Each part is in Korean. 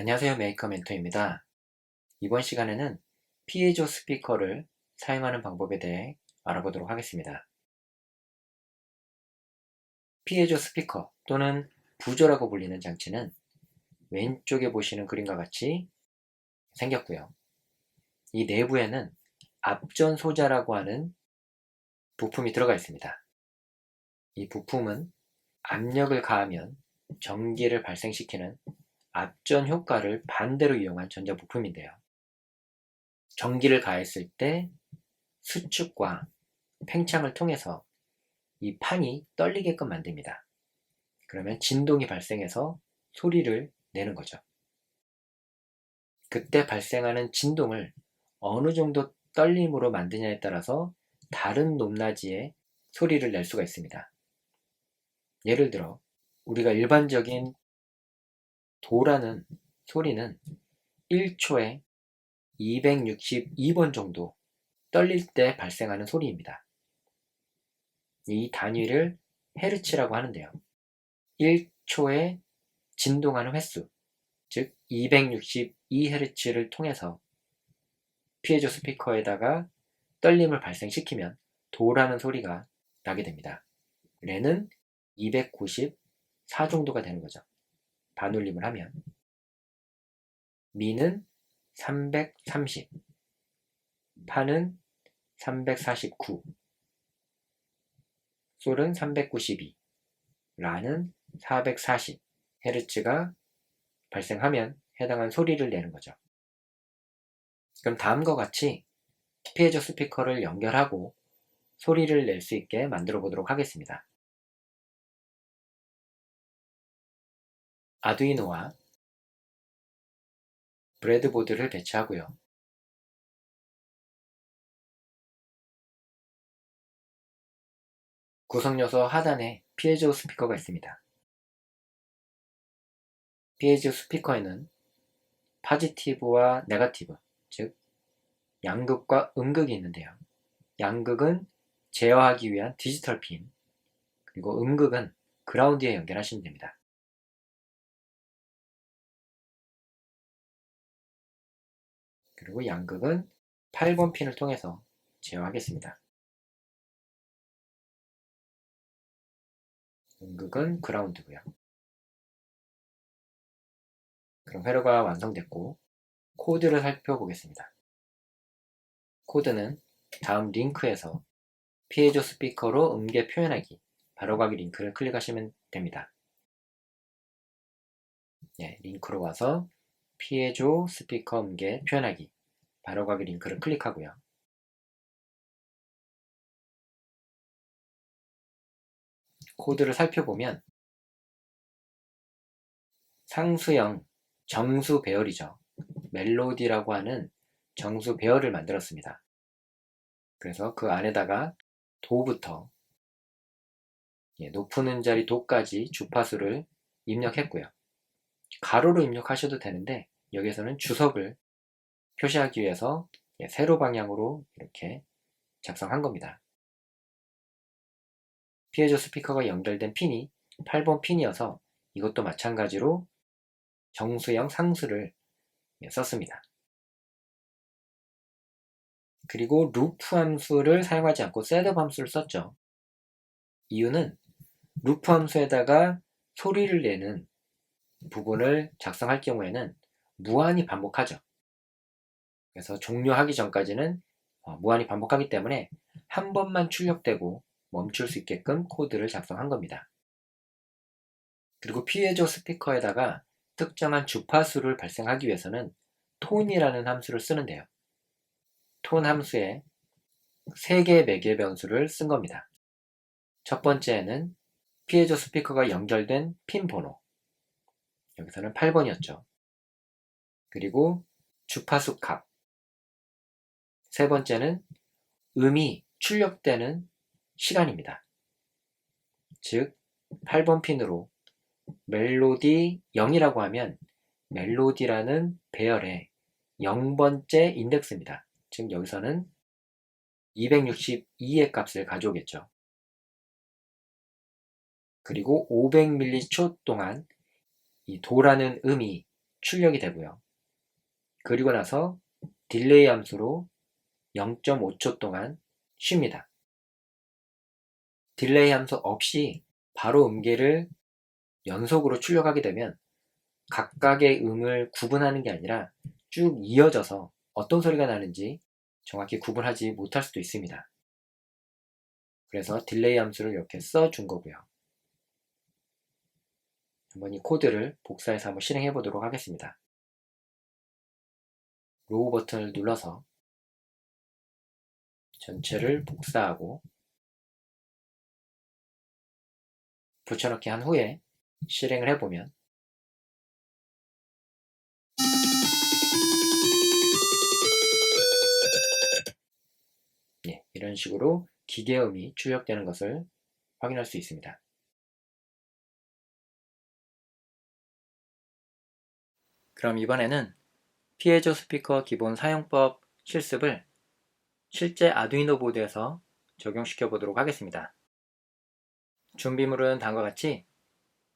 안녕하세요 메이커 멘토입니다. 이번 시간에는 피에조 스피커를 사용하는 방법에 대해 알아보도록 하겠습니다. 피에조 스피커 또는 부조라고 불리는 장치는 왼쪽에 보시는 그림과 같이 생겼고요. 이 내부에는 앞전 소자라고 하는 부품이 들어가 있습니다. 이 부품은 압력을 가하면 전기를 발생시키는 앞전 효과를 반대로 이용한 전자부품인데요. 전기를 가했을 때 수축과 팽창을 통해서 이 판이 떨리게끔 만듭니다. 그러면 진동이 발생해서 소리를 내는 거죠. 그때 발생하는 진동을 어느 정도 떨림으로 만드냐에 따라서 다른 높낮이의 소리를 낼 수가 있습니다. 예를 들어 우리가 일반적인 도라는 소리는 1초에 262번 정도 떨릴 때 발생하는 소리입니다. 이 단위를 헤르츠라고 하는데요. 1초에 진동하는 횟수, 즉 262Hz를 통해서 피에조 스피커에다가 떨림을 발생시키면 도라는 소리가 나게 됩니다. 레는 294 정도가 되는 거죠. 반올림을 하면 미는 330 파는 349 솔은 392 라는 440 헤르츠가 발생하면 해당한 소리를 내는 거죠. 그럼 다음과 같이 피해저 스피커를 연결하고 소리를 낼 수 있게 만들어 보도록 하겠습니다. 아두이노와 브레드보드를 배치하고요. 구성 요소 하단에 피에조 스피커가 있습니다. 피에조 스피커에는 파지티브와 네가티브, 즉 양극과 음극이 있는데요. 양극은 제어하기 위한 디지털 핀, 그리고 음극은 그라운드에 연결하시면 됩니다. 그리고 양극은 8번 핀을 통해서 제어하겠습니다. 음극은 그라운드고요. 그럼 회로가 완성됐고 코드를 살펴보겠습니다. 코드는 다음 링크에서 피해조 스피커로 음계 표현하기 바로가기 링크를 클릭하시면 됩니다. 네, 링크로 와서 피해조 스피커 음계 표현하기 바로가기 링크를 클릭하고요. 코드를 살펴보면 상수형 정수 배열이죠. 멜로디라고 하는 정수 배열을 만들었습니다. 그래서 그 안에다가 도부터 예, 높은 음자리 도까지 주파수를 입력했고요. 가로로 입력하셔도 되는데 여기서는 주석을 표시하기 위해서 예, 세로 방향으로 이렇게 작성한 겁니다. 피해조 스피커가 연결된 핀이 8번 핀이어서 이것도 마찬가지로 정수형 상수를 예, 썼습니다. 그리고 루프 함수를 사용하지 않고 셋업 함수를 썼죠. 이유는 루프 함수에다가 소리를 내는 부분을 작성할 경우에는 무한히 반복하죠. 그래서 종료하기 전까지는 어, 무한히 반복하기 때문에 한 번만 출력되고 멈출 수 있게끔 코드를 작성한 겁니다. 그리고 피해조 스피커에다가 특정한 주파수를 발생하기 위해서는 톤이라는 함수를 쓰는데요. 톤 함수에 3개의 매개 변수를 쓴 겁니다. 첫 번째는 피해조 스피커가 연결된 핀 번호. 여기서는 8번이었죠. 그리고 주파수 값. 세 번째는 음이 출력되는 시간입니다. 즉, 8번 핀으로 멜로디 0이라고 하면 멜로디라는 배열의 0번째 인덱스입니다. 즉, 여기서는 262의 값을 가져오겠죠. 그리고 500m초 동안 이 도라는 음이 출력이 되고요. 그리고 나서 딜레이 함수로 0.5초 동안 쉽니다. 딜레이 함수 없이 바로 음계를 연속으로 출력하게 되면 각각의 음을 구분하는 게 아니라 쭉 이어져서 어떤 소리가 나는지 정확히 구분하지 못할 수도 있습니다. 그래서 딜레이 함수를 이렇게 써 준 거고요. 한번 이 코드를 복사해서 한번 실행해 보도록 하겠습니다. 로우 버튼을 눌러서 전체를 복사하고 붙여넣기 한 후에 실행을 해보면 예, 이런 식으로 기계음이 출력되는 것을 확인할 수 있습니다. 그럼 이번에는 피에조 스피커 기본 사용법 실습을 실제 아두이노 보드에서 적용시켜 보도록 하겠습니다. 준비물은 다음과 같이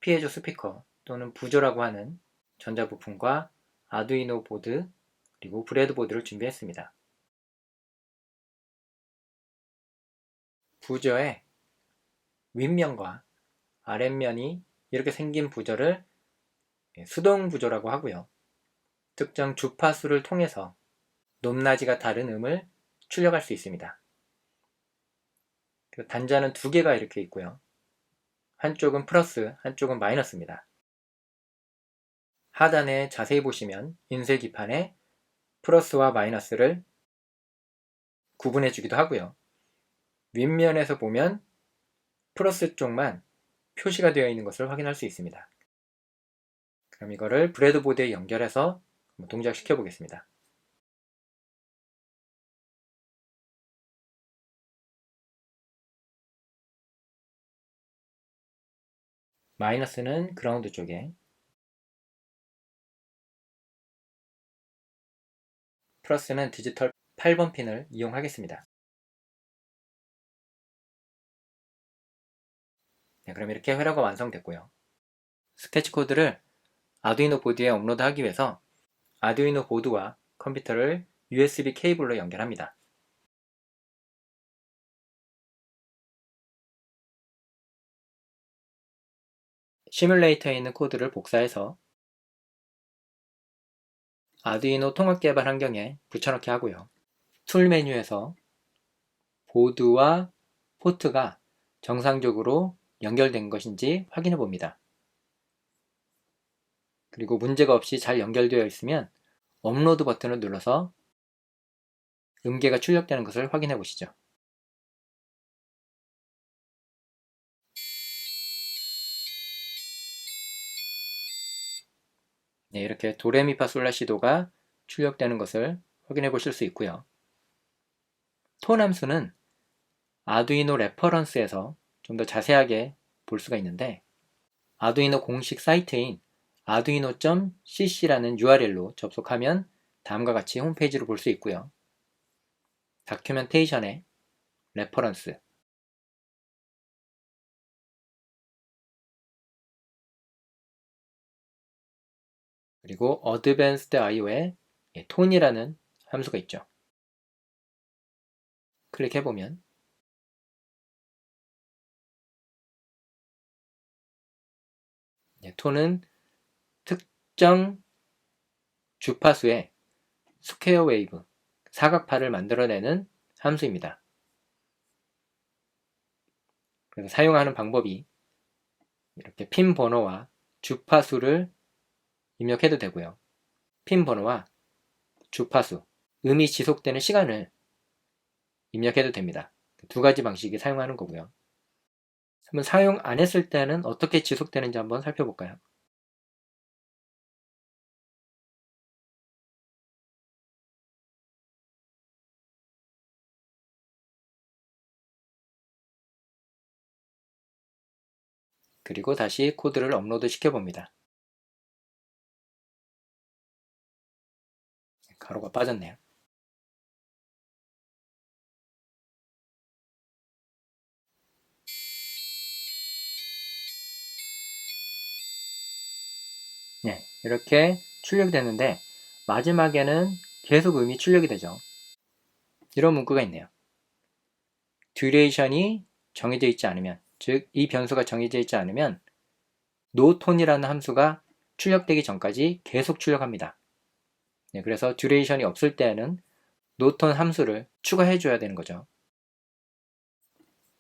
피에조 스피커 또는 부조라고 하는 전자부품과 아두이노 보드 그리고 브레드보드를 준비했습니다. 부저의 윗면과 아랫면이 이렇게 생긴 부저를 수동 부조라고 하고요. 특정 주파수를 통해서 높낮이가 다른 음을 출력할 수 있습니다. 단자는 두 개가 이렇게 있고요. 한쪽은 플러스, 한쪽은 마이너스입니다. 하단에 자세히 보시면 인쇄기판에 플러스와 마이너스를 구분해 주기도 하고요. 윗면에서 보면 플러스 쪽만 표시가 되어 있는 것을 확인할 수 있습니다. 그럼 이거를 브레드보드에 연결해서 동작시켜 보겠습니다. 마이너스는 그라운드 쪽에 플러스는 디지털 8번 핀을 이용하겠습니다. 네, 그럼 이렇게 회로가 완성됐고요. 스케치 코드를 아두이노 보드에 업로드하기 위해서 아두이노 보드와 컴퓨터를 USB 케이블로 연결합니다. 시뮬레이터에 있는 코드를 복사해서 아두이노 통합 개발 환경에 붙여넣기 하고요. 툴 메뉴에서 보드와 포트가 정상적으로 연결된 것인지 확인해 봅니다. 그리고 문제가 없이 잘 연결되어 있으면 업로드 버튼을 눌러서 음계가 출력되는 것을 확인해 보시죠. 네, 이렇게 도레미파솔라시도가 출력되는 것을 확인해 보실 수 있고요. 톤 함수는 아두이노 레퍼런스에서 좀 더 자세하게 볼 수가 있는데 아두이노 공식 사이트인 arduino.cc라는 URL로 접속하면 다음과 같이 홈페이지를 볼 수 있고요. 다큐멘테이션에 레퍼런스 그리고 Advanced IO에 톤이라는 함수가 있죠. 클릭해보면 톤은 특정 주파수의 스퀘어 웨이브, 사각파를 만들어내는 함수입니다. 그래서 사용하는 방법이 이렇게 핀 번호와 주파수를 입력해도 되고요. 핀 번호와 주파수, 음이 지속되는 시간을 입력해도 됩니다. 두 가지 방식이 사용하는 거고요. 한번 사용 안 했을 때는 어떻게 지속되는지 한번 살펴볼까요? 그리고 다시 코드를 업로드 시켜봅니다. 가로가 빠졌네요. 네, 이렇게 출력이 됐는데 마지막에는 계속 음이 출력이 되죠. 이런 문구가 있네요. 듀레이션이 정해져 있지 않으면, 즉, 이 변수가 정해져 있지 않으면, 노톤이라는 함수가 출력되기 전까지 계속 출력합니다. 네, 그래서 듀레이션이 없을 때에는 노톤 함수를 추가해 줘야 되는 거죠.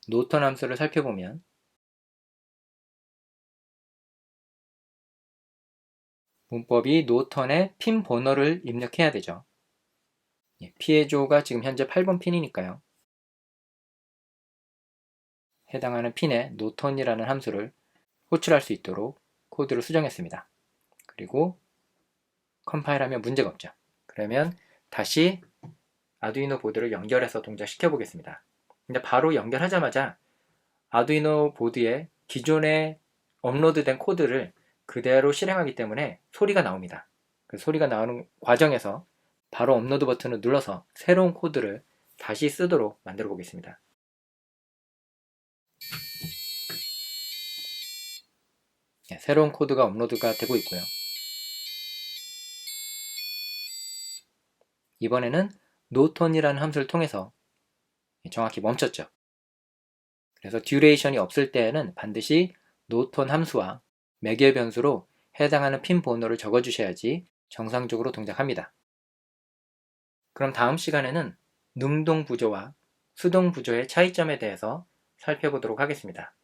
노톤 함수를 살펴보면 문법이 노턴의 핀 번호를 입력해야 되죠. 예, 피해조가 지금 현재 8번 핀이니까요. 해당하는 핀에 노턴이라는 함수를 호출할 수 있도록 코드를 수정했습니다. 그리고 컴파일하면 문제가 없죠. 그러면 다시 아두이노 보드를 연결해서 동작시켜 보겠습니다. 근데 바로 연결하자마자 아두이노 보드에 기존에 업로드된 코드를 그대로 실행하기 때문에 소리가 나옵니다. 그 소리가 나오는 과정에서 바로 업로드 버튼을 눌러서 새로운 코드를 다시 쓰도록 만들어 보겠습니다. 새로운 코드가 업로드가 되고 있고요. 이번에는 노턴이라는 함수를 통해서 정확히 멈췄죠. 그래서 듀레이션이 없을 때에는 반드시 노턴 함수와 매개 변수로 해당하는 핀 번호를 적어주셔야지 정상적으로 동작합니다. 그럼 다음 시간에는 능동 부조와 수동 부조의 차이점에 대해서 살펴보도록 하겠습니다.